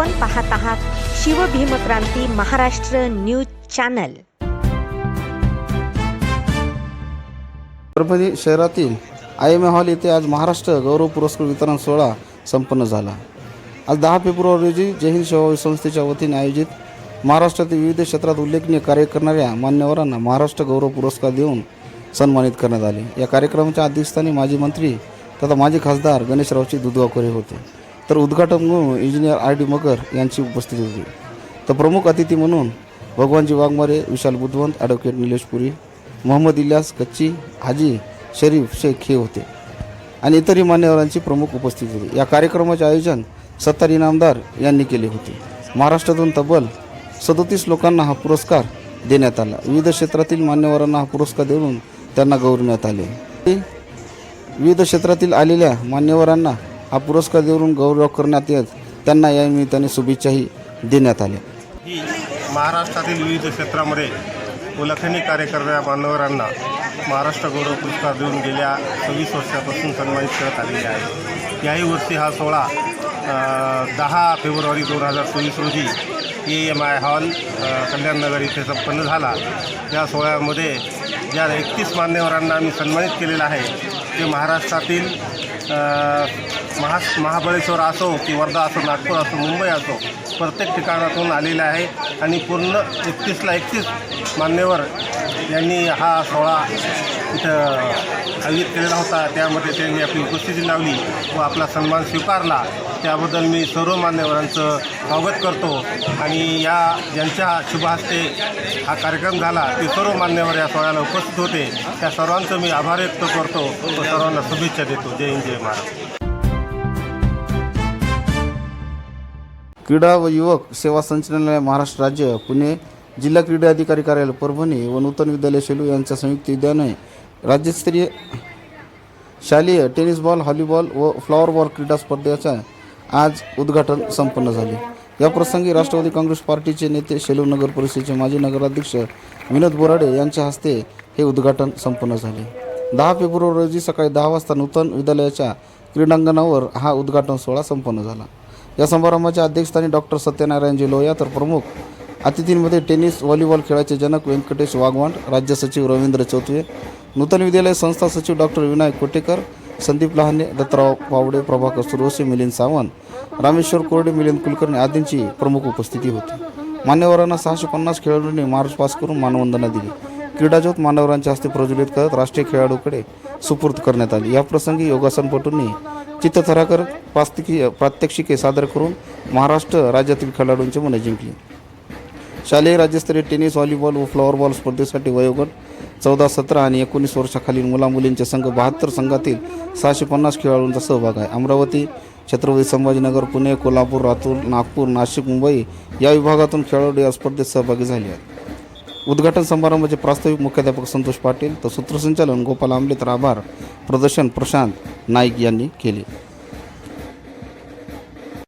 आपण पाहत आहात शिवभीमक्रांती महाराष्ट्र न्यूज चॅनल. परभणी शहरातील आय एम ए हॉल येथे आज महाराष्ट्र गौरव पुरस्कार वितरण सोहळा संपन्न झाला. आज दहा फेब्रुवारी रोजी जय हिंद सेवाभावी संस्थेच्या वतीने आयोजित महाराष्ट्रातील विविध क्षेत्रात उल्लेखनीय कार्य करणाऱ्या मान्यवरांना महाराष्ट्र गौरव पुरस्कार देऊन सन्मानित करण्यात आले. या कार्यक्रमाच्या अध्यक्षस्थानी माजी मंत्री तथा माजी खासदार गणेशरावची दुधगावकरे होते. तर उद्घाटन म्हणून इंजिनियर आर डी मगर यांची उपस्थिती होती. तर प्रमुख अतिथी म्हणून भगवानजी वाघमारे विशाल बुद्धवंत ॲडव्होकेट निलेश पुरी मोहम्मद इलियास कच्ची हाजी शरीफ शेख हे होते. आणि इतरही मान्यवरांची प्रमुख उपस्थिती होती. या कार्यक्रमाचे आयोजन सत्तार इनामदार यांनी केले होते. महाराष्ट्रातून तब्बल सदोतीस लोकांना हा पुरस्कार देण्यात आला. विविध क्षेत्रातील मान्यवरांना हा पुरस्कार देऊन त्यांना गौरवण्यात आले. विविध क्षेत्रातील आलेल्या मान्यवरांना हा पुरस्कार देऊन गौरव करण्यात येत त्यांना या निमित्ताने शुभेच्छाही देण्यात आल्या ही महाराष्ट्रातील विविध क्षेत्रामध्ये उल्लेखनीय कार्य करणाऱ्या मान्यवरांना महाराष्ट्र गौरव पुरस्कार देऊन गेल्या सव्वीस वर्षापासून सन्मानित करत आलेले आहे. याही वर्षी हा सोहळा दहा फेब्रुवारी दोन हजार चोवीस रोजी A M I hall Kalyannagar इथे संपन्न झाला. या सोहळ्यामध्ये ज्या एकतीस मान्यवरांना आम्ही सन्मानित केलेलं आहे ते महाराष्ट्रातील महा महाबळेश्वर असो की वर्धा असो नागपूर असो मुंबई असो प्रत्येक ठिकाणातून आलेले आहे. आणि पूर्ण एकतीसला एकतीस मान्यवर यांनी हा सोहळा इथं आयोजित केलेला होता. त्यामध्ये त्यांनी आपली उपस्थिती लावली व आपला सन्मान स्वीकारला. त्याबद्दल मी सर्व मान्यवरांचं स्वागत करतो. आणि या ज्यांच्या शुभहस्ते हा कार्यक्रम झाला ते सर्व मान्यवर या सोहळ्याला उपस्थित होते. त्या सर्वांचं मी आभार व्यक्त करतो व सर्वांना शुभेच्छा देतो. जय हिंद जय महाराज क्रीडा व युवक सेवा संचालनालय महाराष्ट्र राज्य पुणे जिल्हा क्रीडा अधिकारी कार्यालय परभणी व नूतन विद्यालय शेलू यांच्या संयुक्त विद्याने राज्यस्तरीय शालेय टेनिस बॉल हॉलीबॉल व फ्लॉवर बॉल क्रीडा स्पर्धेच्या आज उद्घाटन संपन्न झाले. या प्रसंगी राष्ट्रवादी काँग्रेस पार्टीचे नेते शेलू नगर परिषदेचे माजी नगराध्यक्ष विनोद बोराडे यांच्या हस्ते हे उद्घाटन संपन्न झाले. दहा फेब्रुवारी रोजी सकाळी दहा वाजता नूतन विद्यालयाच्या क्रीडांगणावर हा उद्घाटन सोहळा संपन्न झाला. या समारंभाच्या अध्यक्षस्थानी डॉक्टर सत्यनारायणजी लोया तर प्रमुख अतिथींमध्ये टेनिस व्हॉलीबॉल खेळाचे जनक व्यंकटेश वाघवांड राज्य सचिव रवींद्र चौथवे नूतन विद्यालय संस्था सचिव डॉक्टर विनायक कोटेकर संदीप लहाने दत्तराव पावडे प्रभाकर सुरवसे मिलिंद सावंत रामेश्वर कोरडे मिलिंद कुलकर्णी आदींची प्रमुख उपस्थिती होती. मान्यवरांना सहाशे पन्नास खेळाडूंनी मार्च पास करून मानवंदना दिली. क्रीडाज्योत मान्यवरांच्या हस्ते प्रज्वलित करत राष्ट्रीय खेळाडूकडे सुपूर्द करण्यात आली. याप्रसंगी योगासनपटूंनी चित्तथराकर प्रास्तिकी प्रात्यक्षिके सादर करून महाराष्ट्र राज्यातील खेळाडूंचे मने जिंकली शालेय राज्यस्तरीय टेनिस व्हॉलीबॉल व फ्लॉवरबॉल स्पर्धेसाठी वयोगट चौदा सतरा आणि एकोणीस वर्षाखालील मुलामुलींचे संघ बहात्तर संघातील सहाशे पन्नास खेळाडूंचा सहभाग आहे. अमरावती छत्रपती संभाजीनगर पुणे कोल्हापूर लातूर नागपूर नाशिक मुंबई या विभागातून खेळाडू या स्पर्धेत सहभागी झाले आहेत. उद्घाटन समारंभाचे प्रास्ताविक मुख्याध्यापक संतोष पाटील तर सूत्रसंचालन गोपाल आंबले तर आभार प्रदर्शन प्रशांत नाईक यांनी केले.